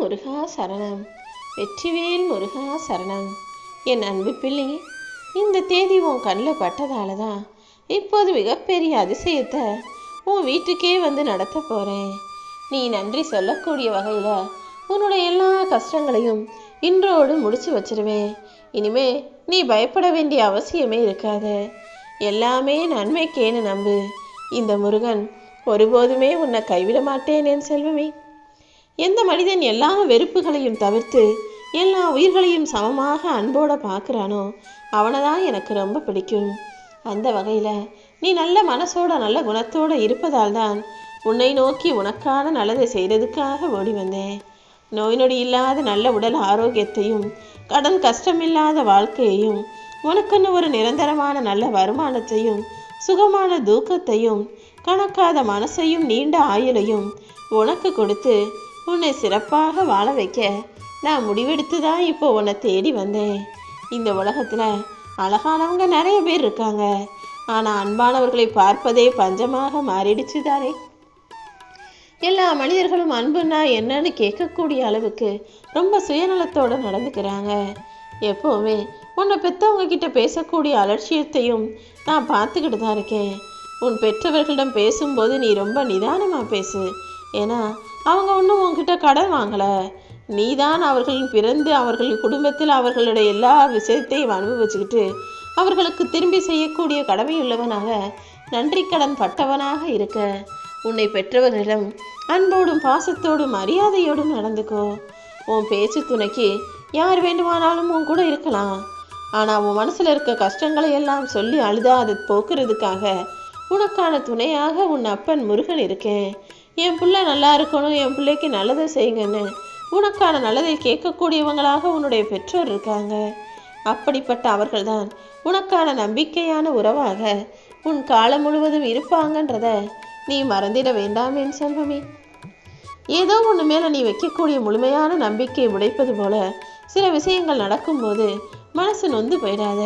முருகா சரணம். வெற்றிவேல் முருகா சரணம். என் அன்பு பிள்ளையே இந்த தேதி உன் கண்ணில் பட்டதால தான் இப்போது மிகப்பெரிய அதிசயத்தை உன் வீட்டுக்கே வந்து நடத்த போகிறேன் நீ நன்றி சொல்லக்கூடிய வகையில் உன்னுடைய எல்லா கஷ்டங்களையும் இன்றோடு முடிச்சு வச்சிருவேன். இனிமே நீ பயப்பட வேண்டிய அவசியமே இருக்காது. எல்லாமே நன்மைக்கேன்னு நம்பு. இந்த முருகன் ஒருபோதுமே உன்னை கைவிட மாட்டேன் என் செல்வமே. எந்த மனிதன் எல்லா வெறுப்புகளையும் தவிர்த்து எல்லா உயிர்களையும் சமமாக அன்போட பார்க்குறானோ அவனை தான் எனக்கு ரொம்ப பிடிக்கும். அந்த வகையில் நீ நல்ல மனசோட நல்ல குணத்தோட இருப்பதால் தான் உன்னை நோக்கி உனக்கான நல்லதை செய்கிறதுக்காக ஓடி வந்தேன். நோய் நொடி இல்லாத நல்ல உடல் ஆரோக்கியத்தையும் கடன் கஷ்டமில்லாத வாழ்க்கையையும் உனக்குன்னு ஒரு நிரந்தரமான நல்ல வருமானத்தையும் சுகமான தூக்கத்தையும் கணக்காத மனசையும் நீண்ட ஆயுளையும் உனக்கு கொடுத்து உன்னை சிறப்பாக வாழ வைக்க நான் முடிவெடுத்து தான் இப்போ உன்னை தேடி வந்தேன். இந்த உலகத்தில் அழகானவங்க நிறைய பேர் இருக்காங்க. ஆனால் அன்பானவர்களை பார்ப்பதே பஞ்சமாக மாறிடுச்சு தானே எல்லா மனிதர்களும் அன்புன்னா என்னன்னு கேட்கக்கூடிய அளவுக்கு ரொம்ப சுயநலத்தோடு நடந்துக்கிறாங்க. எப்போவுமே உன்னை பெற்றவங்க கிட்ட பேசக்கூடிய அலட்சியத்தையும் நான் பார்த்துக்கிட்டு தான் இருக்கேன். உன் பெற்றவர்களிடம் பேசும்போது நீ ரொம்ப நிதானமாக பேசு. ஏன்னா அவங்க ஒன்றும் உங்ககிட்ட கடன் வாங்கலை. நீதான் அவர்களின் பிறந்து அவர்களின் குடும்பத்தில் அவர்களுடைய எல்லா விஷயத்தையும் அனுபவிச்சுக்கிட்டு அவர்களுக்கு திரும்பி செய்யக்கூடிய கடமையுள்ளவனாக நன்றி கடன் பட்டவனாக இருக்க. உன்னை பெற்றவர்களிடம் அன்போடும் பாசத்தோடும் மரியாதையோடும் நடந்துக்கோ. உன் பேச்சு துணைக்கு யார் வேண்டுமானாலும் உன் கூட இருக்கலாம். ஆனால் உன் மனசில் இருக்க கஷ்டங்களை எல்லாம் சொல்லி அழுதா அதை போக்குறதுக்காக உனக்கான துணையாக உன் அப்பன் முருகன் இருக்கேன். என் பிள்ளை நல்லா இருக்கணும் என் பிள்ளைக்கு நல்லதை செய்யுங்கன்னு. உனக்கான நல்லதை கேட்கக்கூடியவங்களாக உன்னுடைய பெற்றோர் இருக்காங்க. அப்படிப்பட்ட அவர்கள்தான் உனக்கான நம்பிக்கையான உறவாக உன் காலம் முழுவதும் இருப்பாங்கன்றத நீ மறந்திட வேண்டாம் என் செல்வமே. ஏதோ ஒன்று மேலே நீ வைக்கக்கூடிய முழுமையான நம்பிக்கை உடைப்பது போல சில விஷயங்கள் நடக்கும்போது மனசு நொந்து போயிடாத.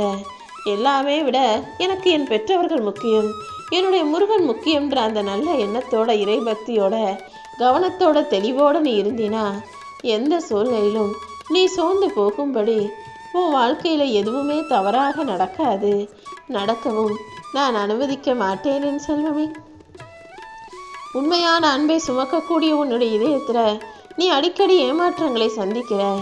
எல்லாமே விட எனக்கு என் பெற்றவர்கள் முக்கியம். என்னுடைய முருகன் முக்கியன்ற அந்த நல்ல எண்ணத்தோட இறைபக்தியோட கவனத்தோட தெளிவோட நீ இருந்தினா எந்த சூழ்நிலையிலும் நீ சோர்ந்து போகும்படி உன் வாழ்க்கையில் எதுவுமே தவறாக நடக்காது. நடக்கவும் நான் அனுமதிக்க மாட்டேன் என் செல்வமே. உண்மையான அன்பை சுமக்கக்கூடிய உன்னுடைய இதயத்தில் நீ அடிக்கடி ஏமாற்றங்களை சந்திக்கிற.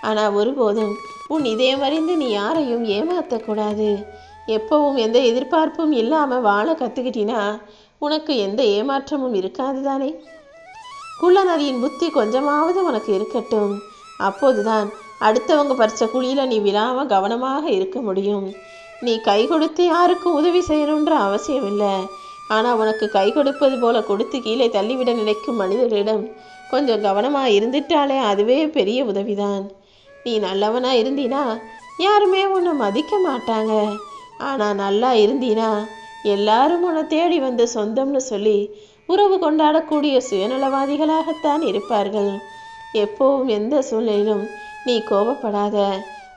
ஆனால் ஒருபோதும் உன் இதயம் அறிந்து நீ யாரையும் ஏமாற்றக்கூடாது எப்பவும் எந்த எதிர்பார்ப்பும் இல்லாமல் வாழ கற்றுக்கிட்டினா உனக்கு எந்த ஏமாற்றமும் இருக்காது தானே? குள்ளநரியின் புத்தி கொஞ்சமாவது உனக்கு இருக்கட்டும். அப்போதுதான் அடுத்தவங்க பறிச்ச குழியில் நீ விழாமல் கவனமாக இருக்க முடியும். நீ கை கொடுத்து யாருக்கும் உதவி செய்யணுன்ற அவசியம் இல்லை. ஆனால் உனக்கு கை கொடுப்பது போல கொடுத்து கீழே தள்ளிவிட நினைக்கும் மனிதர்களிடம் கொஞ்சம் கவனமாக இருந்துட்டாலே அதுவே பெரிய உதவிதான். நீ நல்லவனாக இருந்தீனா யாருமே உன்னை மதிக்க மாட்டாங்க. ஆனால் நல்லா இருந்தீனா எல்லாரும் உன்னை தேடி வந்து சொந்தம்னு சொல்லி உறவு கொண்டாடக்கூடிய சுயநலவாதிகளாகத்தான் இருப்பார்கள். எப்போவும் எந்த சூழ்நிலையிலும் நீ கோபப்படாத.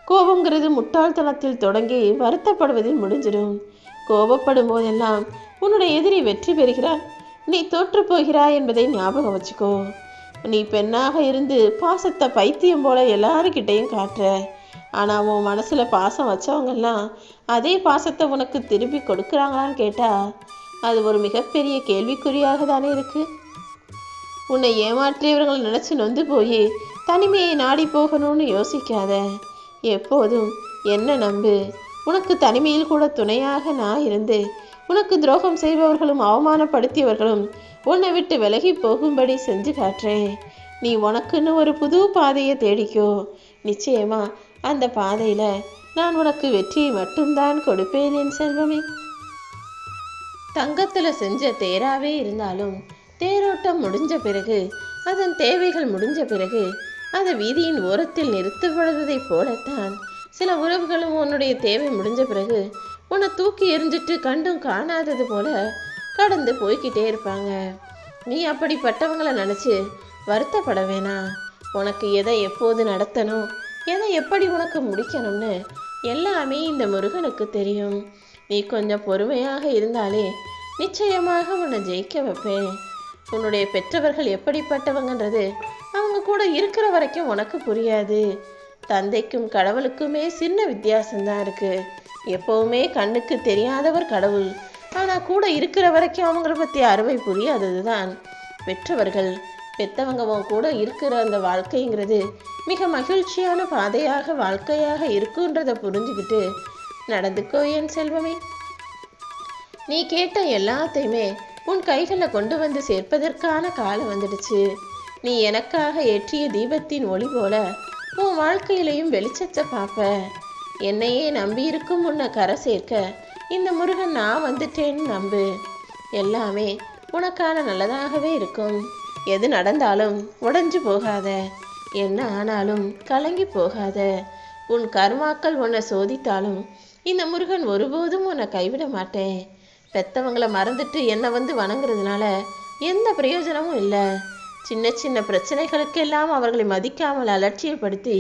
கோபங்கிறது முட்டாள்தனத்தில் தொடங்கி வருத்தப்படுவதில் முடிஞ்சிடும். கோபப்படும் போதெல்லாம் உன்னுடைய எதிரி வெற்றி பெறுகிறாய் நீ தோற்று போகிறாய் என்பதை ஞாபகம் வச்சுக்கோ. நீ பெண்ணாக இருந்து பாசத்தை பைத்தியம் போல எல்லாருக்கிட்டையும் காட்டுற. ஆனால் உன் மனசில் பாசம் வச்சவங்கெல்லாம் அதே பாசத்தை உனக்கு திருப்பி கொடுக்குறாங்களான்னு கேட்டால் அது ஒரு மிகப்பெரிய கேள்விக்குறியாக தானே இருக்குது உன்னை ஏமாற்றியவர்கள் நினச்சி நொந்து போய் தனிமையை நாடி போகணும்னு யோசிக்காத. எப்போதும் என்ன நம்பு உனக்கு தனிமையில் கூட துணையாக நான் இருந்து உனக்கு துரோகம் செய்பவர்களும் அவமானப்படுத்தியவர்களும் உன்னை விட்டு விலகி போகும்படி செஞ்சு காட்டுறேன் நீ உனக்குன்னு ஒரு புது பாதையை தேடிக்கோ. நிச்சயமா அந்த பாதையில நான் உனக்கு வெற்றியை மட்டும்தான் கொடுப்பேன் என் செல்வமே. தங்கத்துல செஞ்ச தேராவே இருந்தாலும் தேரோட்டம் முடிஞ்ச பிறகு அதன் தேவைகள் முடிஞ்ச பிறகு அதை வீதியின் ஓரத்தில் நிறுத்தப்படுவதைப் போலத்தான் சில உறவுகளும் உன்னுடைய தேவை முடிஞ்ச பிறகு உன்னை தூக்கி எறிஞ்சிட்டு கண்டும் காணாதது போல கடந்து போய்கிட்டே இருப்பாங்க. நீ அப்படிப்பட்டவங்களை நினச்சி வருத்தப்பட வேணாம். உனக்கு எதை எப்போது நடத்தணும் எதை எப்படி உனக்கு முடிக்கணும்னு எல்லாமே இந்த முருகனுக்கு தெரியும். நீ கொஞ்சம் பொறுமையாக இருந்தாலே நிச்சயமாக உன்னை ஜெயிக்க வைப்பேன். உன்னுடைய பெற்றவர்கள் எப்படிப்பட்டவங்கன்றது அவங்க கூட இருக்கிற வரைக்கும் உனக்கு புரியாது. தந்தைக்கும் கடவுளுக்குமே சின்ன வித்தியாசம்தான் இருக்கு. எப்பவுமே கண்ணுக்கு தெரியாதவர் கடவுள். ஆனால் கூட இருக்கிற வரைக்கும் அவங்கள பற்றி அறுவை புரியாதது தான் பெற்றவர்கள் பெத்தவங்க கூட இருக்கிற அந்த வாழ்க்கைங்கிறது மிக மகிழ்ச்சியான பாதையாக வாழ்க்கையாக இருக்குன்றதை புரிஞ்சுக்கிட்டு நடந்துக்கோ என் செல்வமே. நீ கேட்ட எல்லாத்தையுமே உன் கைகளில் கொண்டு வந்து சேர்ப்பதற்கான காலம் வந்துடுச்சு. நீ எனக்காக ஏற்றிய தீபத்தின் ஒளி போல உன் வாழ்க்கையிலையும் வெளிச்சத்தை பார்ப்ப. என்னையே நம்பியிருக்கும் உன்னை கரை சேர்க்க இந்த முருகன் நான் வந்துட்டேன்னு நம்பு. எல்லாமே உனக்கான நல்லதாகவே இருக்கும். எது நடந்தாலும் உடைஞ்சு போகாத. என்ன ஆனாலும் கலங்கி போகாத. உன் கர்மாக்கள் உன்னை சோதித்தாலும் இந்த முருகன் ஒருபோதும் உன்னை கைவிட மாட்டேன். பெத்தவங்களை மறந்துட்டு என்னை வந்து வணங்குறதுனால எந்த பிரயோஜனமும் இல்லை. சின்ன சின்ன பிரச்சனைகளுக்கெல்லாம் அவர்களை மதிக்காமல் அலட்சியப்படுத்தி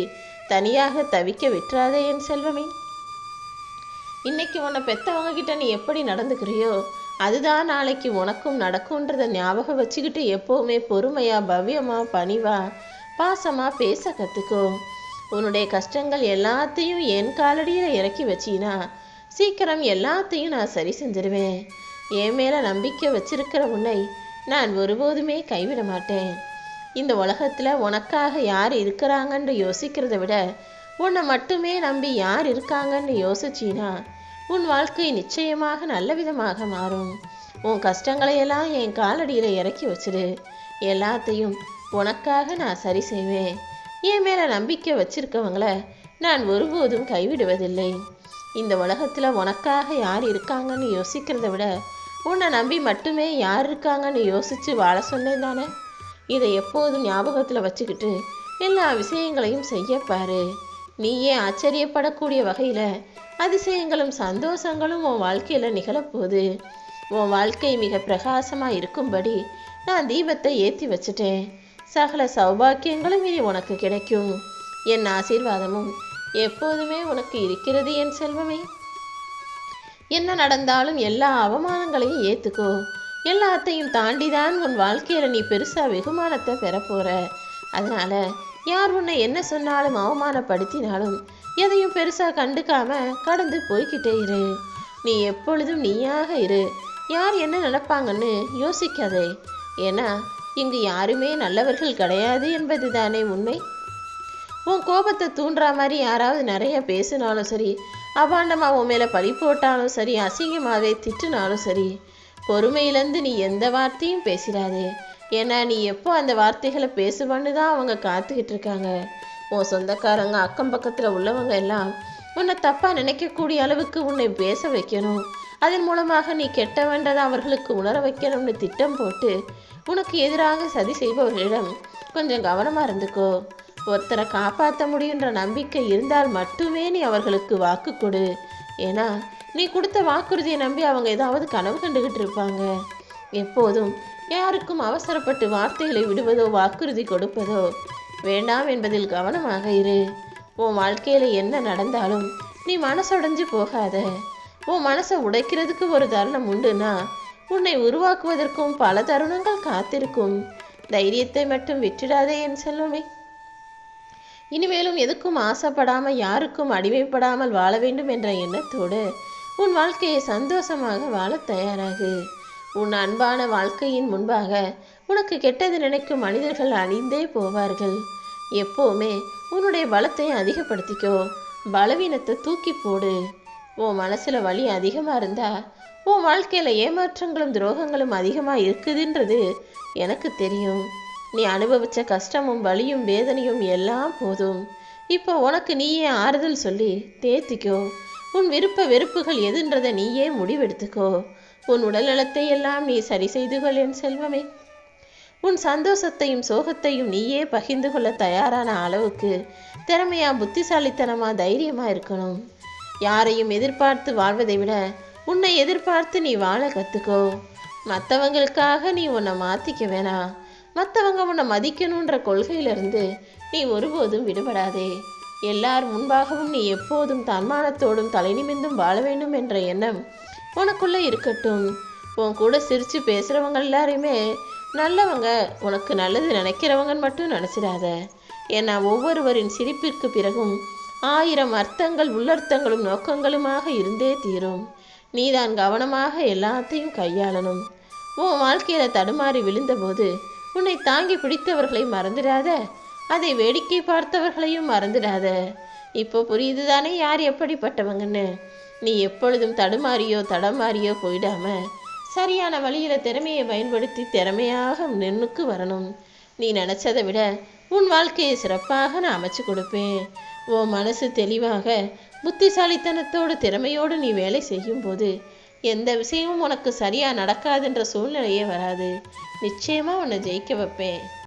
தனியாக தவிக்க விட்டுறாதே என் செல்வமே. இன்னைக்கு உன்னை பெத்தவங்க கிட்ட நீ எப்படி நடந்துக்கிறியோ அதுதான் நாளைக்கு உனக்கும் நடக்கும்ன்றத ஞாபகம் வச்சுக்கிட்டு எப்போவுமே பொறுமையா பவ்யமா பணிவா பாசமா பேச கத்துக்கோ. உன்னுடைய கஷ்டங்கள் எல்லாத்தையும் என் காலடியில இறக்கி வச்சினா சீக்கிரம் எல்லாத்தையும் நான் சரி செஞ்சிருவேன். என் மேல நம்பிக்கை வச்சிருக்கிற உன்னை நான் ஒருபோதுமே கைவிட மாட்டேன். இந்த உலகத்துல உனக்காக யார் இருக்கிறாங்கன்னு யோசிக்கிறத விட உன்னை மட்டுமே நம்பி யார் இருக்காங்கன்னு யோசிச்சினா உன் வாழ்க்கை நிச்சயமாக நல்ல விதமாக மாறும். உன் கஷ்டங்களையெல்லாம் என் காலடியில் இறக்கி வச்சிரு. எல்லாத்தையும் உனக்காக நான் சரி செய்வேன். என் மேலே நம்பிக்கை வச்சிருக்கவங்கள நான் ஒருபோதும் கைவிடுவதில்லை. இந்த உலகத்தில் உனக்காக யார் இருக்காங்கன்னு யோசிக்கிறத விட உன்னை நம்பி மட்டுமே யார் இருக்காங்கன்னு யோசித்து வாழ சொன்னேன் தானே? இதை எப்போதும் ஞாபகத்தில் வச்சுக்கிட்டு எல்லா விஷயங்களையும் செய்ய நீயே ஆச்சரியப்படக்கூடிய வகையில் அதிசயங்களும் சந்தோஷங்களும் உன் வாழ்க்கையில் நிகழப்போகுது. உன் வாழ்க்கை மிக பிரகாசமாக இருக்கும்படி நான் தீபத்தை ஏற்றி வச்சுட்டேன். சகல சௌபாக்கியங்களும் இனி உனக்கு கிடைக்கும். என் ஆசீர்வாதமும் எப்போதுமே உனக்கு இருக்கிறது என் செல்வமே. என்ன நடந்தாலும் எல்லா அவமானங்களையும் ஏற்றுக்கோ எல்லாத்தையும் தாண்டிதான் உன் வாழ்க்கையில் நீ பெருசாக வெகுமானத்தை பெறப்போகிற அதனால யார் உன்னை என்ன சொன்னாலும் அவமானப்படுத்தினாலும் எதையும் பெருசா கண்டுக்காம கடந்து போய்கிட்டே இரு. நீ எப்பொழுதும் நீயாக இரு. யார் என்ன நினைப்பாங்கன்னு யோசிக்காதே. ஏன்னா இங்கு யாருமே நல்லவர்கள் கிடையாது என்பது தானே உண்மை. உன் கோபத்தை தூண்டுற மாதிரி யாராவது நிறைய பேசினாலும் சரி அபாண்டமாக உன் மேலே பழி போட்டாலும் சரி அசிங்கமாகவே திட்டுனாலும் சரி பொறுமையிலேருந்து நீ எந்த வார்த்தையும் பேசிடாதே. ஏன்னா நீ எப்போ அந்த வார்த்தைகளை பேசுவான்னு தான் அவங்க காத்துக்கிட்டு இருக்காங்க. உன் சொந்தக்காரங்க அக்கம் பக்கத்தில் உள்ளவங்க எல்லாம் உன்னை தப்பாக நினைக்கக்கூடிய அளவுக்கு உன்னை பேச வைக்கணும். அதன் மூலமாக நீ கெட்ட வேண்டதை அவர்களுக்கு உணர வைக்கணும்னு திட்டம் போட்டு உனக்கு எதிராக சதி செய்பவர்களிடம் கொஞ்சம் கவனமாக இருந்துக்கோ. ஒருத்தரை காப்பாற்ற முடியுன்ற நம்பிக்கை இருந்தால் மட்டுமே நீ அவர்களுக்கு வாக்கு கொடு. ஏன்னா நீ கொடுத்த வாக்குறுதியை நம்பி அவங்க ஏதாவது கனவு கண்டுகிட்டு இருப்பாங்க. எப்போதும் யாருக்கும் அவசரப்பட்டு வார்த்தைகளை விடுவதோ வாக்குறுதி கொடுப்பதோ வேண்டாம் என்பதில் கவனமாக இரு. உன் வாழ்க்கையில் என்ன நடந்தாலும் நீ மனசுடைஞ்சு போகாத. உன் மனசை உடைக்கிறதுக்கு ஒரு தருணம் உண்டுனா உன்னை உருவாக்குவதற்கும் பல தருணங்கள் காத்திருக்கும். தைரியத்தை மட்டும் விட்டுடாதே என் செல்வமே. இனிமேலும் எதுக்கும் ஆசைப்படாமல் யாருக்கும் அடிமைப்படாமல் வாழ வேண்டும் என்ற எண்ணத்தோடு உன் வாழ்க்கையை சந்தோஷமாக வாழ தயாராகு. உன் அன்பான வாழ்க்கையின் முன்பாக உனக்கு கெட்டது நினைக்கும் மனிதர்கள் அணிந்தே போவார்கள். எப்போவுமே உன்னுடைய பலத்தை அதிகப்படுத்திக்கோ பலவீனத்தை தூக்கி போடு. உன் மனசுல வலி அதிகமா இருந்தா உன் வாழ்க்கையில ஏமாற்றங்களும் துரோகங்களும் அதிகமா இருக்குதுன்றது எனக்கு தெரியும். நீ அனுபவிச்ச கஷ்டமும் வலியும் வேதனையும் எல்லாம் போதும். இப்போ உனக்கு நீயே ஆறுதல் சொல்லி தேத்திக்கோ. உன் விருப்ப வெறுப்புகள் எதுன்றதை நீயே முடிவெடுத்துக்கோ. உன் உடல்நலத்தை எல்லாம் நீ சரி செய்துகொள் என் செல்வமே. உன் சந்தோஷத்தையும் சோகத்தையும் நீயே பகிர்ந்து கொள்ள தயாரான அளவுக்கு திறமையா புத்திசாலித்தனமா தைரியமா இருக்கணும். யாரையும் எதிர்பார்த்து வாழ்வதை விட உன்னை எதிர்பார்த்து நீ வாழ கத்துக்கோ. மற்றவங்களுக்காக நீ உன்னை மாத்திக்க வேணாம் மற்றவங்க உன்னை மதிக்கணுன்ற கொள்கையிலிருந்து நீ ஒருபோதும் விடுபடாதே. எல்லார் முன்பாகவும் நீ எப்போதும் தன்மானத்தோடும் தலை நிமிந்தும் வாழ வேண்டும் என்ற எண்ணம் உனக்குள்ளே இருக்கட்டும். உன் கூட சிரித்து பேசுகிறவங்க எல்லாரையுமே நல்லவங்க உனக்கு நல்லது நினைக்கிறவங்கன்னு மட்டும் நினச்சிடாத. ஏன்னா ஒவ்வொருவரின் சிரிப்பிற்கு பிறகும் ஆயிரம் அர்த்தங்கள் உள்ளர்த்தங்களும் நோக்கங்களுமாக இருந்தே தீரும். நீதான் கவனமாக எல்லாத்தையும் கையாளணும். உன் வாழ்க்கையில் தடுமாறி விழுந்தபோது உன்னை தாங்கி பிடித்தவர்களை மறந்துடாத. அதை வேடிக்கை பார்த்தவர்களையும் மறந்துடாத. இப்போ புரியுது தானே யார் எப்படிப்பட்டவங்கன்னு. நீ எப்பொழுதும் தடுமாறியோ தடமாறியோ போயிடாம சரியான வழியில் திறமையை பயன்படுத்தி திறமையாக நின்னுக்கு வரணும். நீ நினச்சதை விட உன் வாழ்க்கையை சிறப்பாக நான் அமைச்சு கொடுப்பேன். உன் மனசு தெளிவாக புத்திசாலித்தனத்தோடு திறமையோடு நீ வேலை செய்யும்போது எந்த விஷயமும் உனக்கு சரியாக நடக்காதுன்ற சூழ்நிலையே வராது. நிச்சயமாக உன்னை ஜெயிக்க வைப்பேன்.